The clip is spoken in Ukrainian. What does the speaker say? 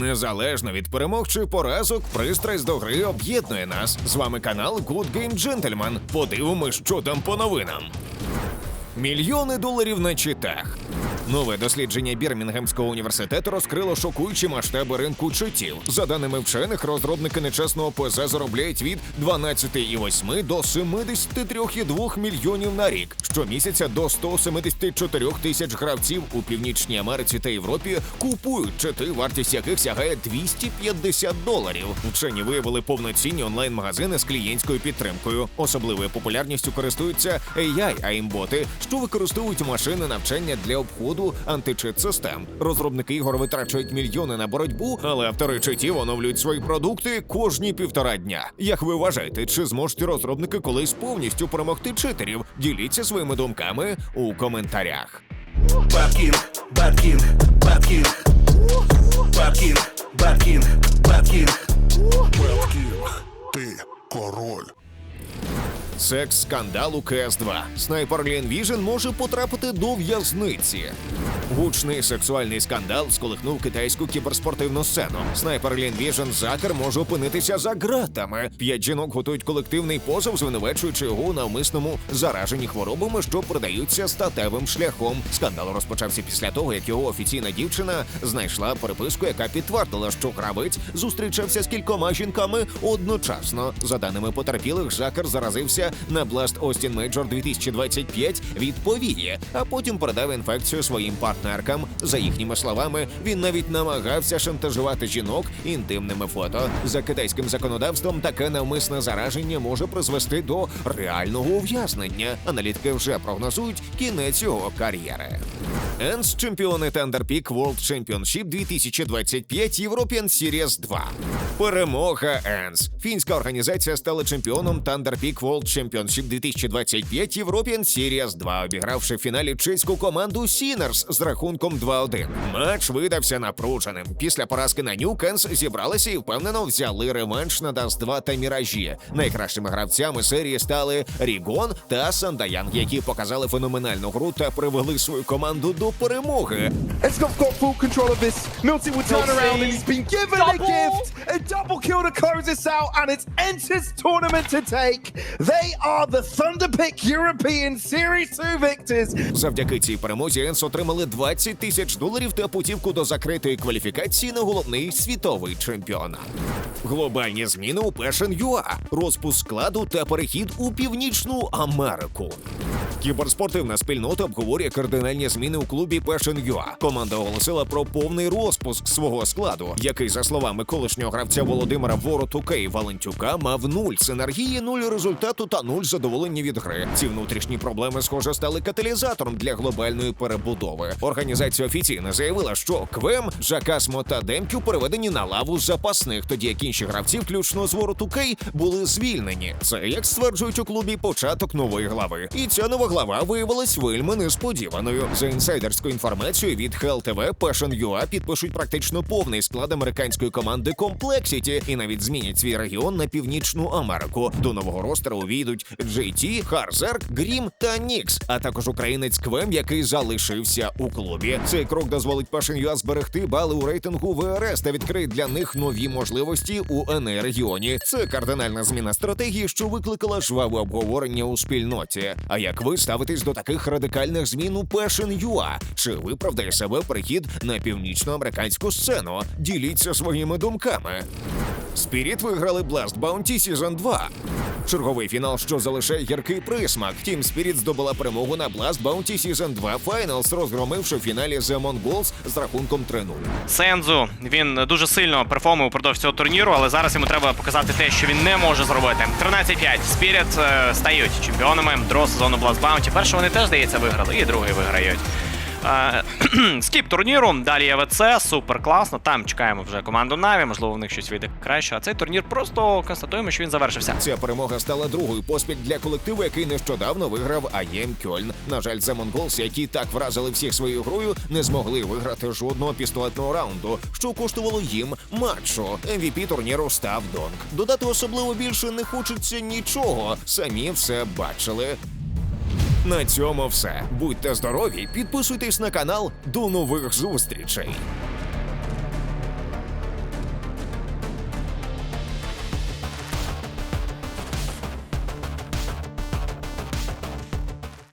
Незалежно від перемог чи поразок, пристрасть до гри об'єднує нас. З вами канал Good Game Gentleman. Подивимось, що там по новинам. Мільйони доларів на читах. Нове дослідження Бірмінгемського університету розкрило шокуючі масштаби ринку читів. За даними вчених, розробники нечесного ПЗ заробляють від 12,8 до 73,2 мільйонів на рік. Щомісяця до 174 тисяч гравців у Північній Америці та Європі купують чити, вартість яких сягає 250 доларів. Вчені виявили повноцінні онлайн-магазини з клієнтською підтримкою. Особливою популярністю користуються AI, АІМ-боти, що використовують машини навчання для обходу античит систем. Розробники ігор витрачають мільйони на боротьбу, але автори читів оновлюють свої продукти кожні півтора дня. Як ви вважаєте, чи зможуть розробники колись повністю перемогти читерів? Діліться своїми думками у коментарях. Бабкінг, Бабкінг, Бабкінг. Бабкінг, Бабкінг, Бабкінг. Беткінг, ти король. Секс скандал у КС-2. Снайпер Лін Віжен може потрапити до в'язниці. Гучний сексуальний скандал сколихнув китайську кіберспортивну сцену. Снайпер Лін Віжен Закер може опинитися за ґратами. П'ять жінок готують колективний позов, звинувачуючи його у навмисному зараженні хворобами, що продаються статевим шляхом. Скандал розпочався після того, як його офіційна дівчина знайшла переписку, яка підтвердила, що гравець зустрічався з кількома жінками одночасно. За даними потерпілих, Жакер заразився на Blast Austin Major 2025 від повії, а потім передав інфекцію своїм партнеркам. За їхніми словами, він навіть намагався шантажувати жінок інтимними фото. За китайським законодавством таке навмисне зараження може призвести до реального ув'язнення. Аналітики вже прогнозують кінець його кар'єри. Енс чемпіони Peak World Championship 2025 European Series 2. Перемога Енс. Фінська організація стала чемпіоном Peak World Championship 2025 European Series 2, обігравши в фіналі чеську команду Sinners з рахунком 2-1. Матч видався напруженим. Після поразки на Нюк Енс зібралися і впевнено взяли реванш на Dust 2 та Міражі. Найкращими гравцями серії стали Рігон та Сандаянг, які показали феноменальну гру та привели свою команду до перемоги. Escop got full control of this. Milty will turn around and he's been given a gift. A double kill to close this out, and it's Enter's tournament to take. They are the Thunderpick European Series 2 victors. Завдяки цій перемозі Енс отримали 20 тисяч доларів та путівку до закритої кваліфікації на головний світовий чемпіонат. Глобальні зміни у Passion.ua, розпуск складу та перехід у Північну Америку. Кіберспортивна спільнота обговорює кардинальні зміни у клубі Passion.ua. Команда оголосила про повний розпуск свого складу, який, за словами колишнього гравця Володимира Воротука і Валентюка, мав нуль синергії, нуль результату та нуль задоволення від гри. Ці внутрішні проблеми, схоже, стали каталізатором для глобальної перебудови. Організація офіційно заявила, що Квем, Джакасмо та Демкю переведені на лаву запасних, тоді як інші гравці, включно з Воротукей, були звільнені. Це як стверджують у клубі початок нової глави. І ця нова глава виявилась вельми несподіваною. За інсайдерською інформацією від Hell TV, Passion.ua підпишуть практично повний склад американської команди Complexity і навіть змінять свій регіон на північну Америку. До нового ростеру увійдуть JT, Харзерк, Грім та Нікс, а також українець Квем, який залишився у клубі. Цей крок дозволить Passion.ua зберегти бали у рейтингу ВРС та відкриє для них нові можливості у НЕ регіоні. Це кардинальна зміна стратегії, що викликала жваве обговорення у спільноті. А як ви ставитесь до таких радикальних змін у Passion.ua? Чи виправдає себе прихід на північноамериканську сцену? Діліться своїми думками. Спіріт виграли Blast Bounty Season 2. Черговий фінал, що залишає гіркий присмак. Тім Спіріт здобула перемогу на Blast Bounty Season 2 Finals, розгромивши в фіналі The Mongols з рахунком 3-0. Сензу він дуже сильно перформив упродовж цього турніру, але зараз йому треба показати те, що він не може зробити. 13-5. Спіріт е, стають чемпіонами дро сезону Blast Bounty. Перший вони теж здається виграли, і другий виграють. Скіп турніру, далі ЄВЦ, супер класно. Там чекаємо вже команду Наві, можливо, в них щось вийде краще. А цей турнір просто констатуємо, що він завершився. Ця перемога стала другою поспіль для колективу, який нещодавно виграв АЄМ Кьольн. На жаль, The Mongols, які так вразили всіх своєю грою, не змогли виграти жодного пістолетного раунду, що коштувало їм матчу. MVP турніру став Донг. Додати особливо більше не хочеться нічого. Самі все бачили. На цьому все. Будьте здорові, підписуйтесь на канал. До нових зустрічей.